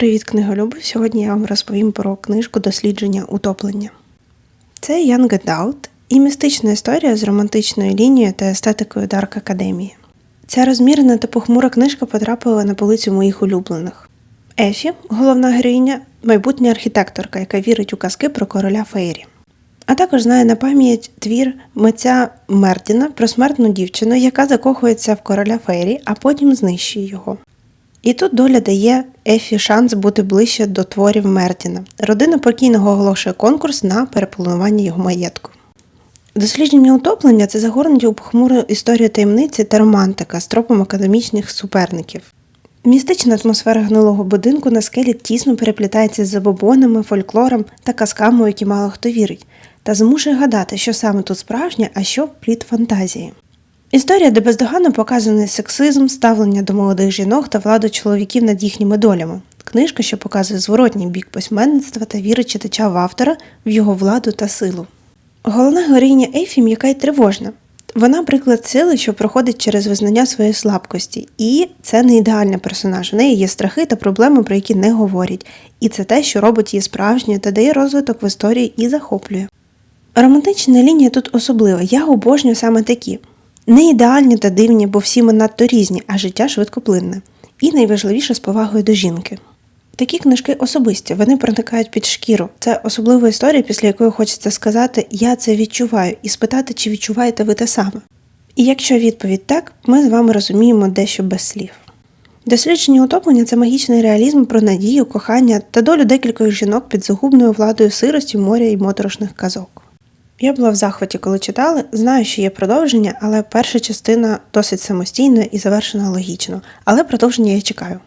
Привіт, книголюби! Сьогодні я вам розповім про книжку дослідження утоплення. Це Young Adult і містична історія з романтичною лінією та естетикою Дарк Академії. Ця розмірена та похмура книжка потрапила на полицю моїх улюблених. Ефі, головна героїня, майбутня архітекторка, яка вірить у казки про короля Фейрі. А також знає на пам'ять твір митця Мертіна про смертну дівчину, яка закохується в короля Фейрі, а потім знищує його. І тут доля дає Ефі шанс бути ближче до творів Мертіна. Родина покійного оголошує конкурс на перепланування його маєтку. Дослідження утоплення це загорнуті у похмуру історію таємниці та романтика з тропом академічних суперників. Містична атмосфера гнилого будинку на скелі тісно переплітається з забобонами, фольклором та казками, у які мало хто вірить, та змушує гадати, що саме тут справжнє, а що плід фантазії. Історія, де бездоганно показаний сексизм, ставлення до молодих жінок та владу чоловіків над їхніми долями. Книжка, що показує зворотній бік письменництва та віри читача в автора в його владу та силу. Головна героїня Ейфі м'яка й тривожна. Вона приклад сили, що проходить через визнання своєї слабкості, і це не ідеальний персонаж. В неї є страхи та проблеми, про які не говорять, і це те, що робить її справжньою та дає розвиток в історії і захоплює. Романтична лінія тут особлива. Я обожнюю саме такі. Не ідеальні та дивні, бо всі ми надто різні, а життя швидкоплинне. І найважливіше з повагою до жінки. Такі книжки особисті, вони проникають під шкіру. Це особлива історія, після якої хочеться сказати Я це відчуваю і спитати, чи відчуваєте ви те саме. І якщо відповідь так, ми з вами розуміємо дещо без слів. Дослідження утоплення це магічний реалізм про надію, кохання та долю декількох жінок під загубною владою сирості, моря і моторошних казок. Я була в захваті, коли читала. Знаю, що є продовження, але перша частина досить самостійна і завершена логічно. Але продовження я чекаю.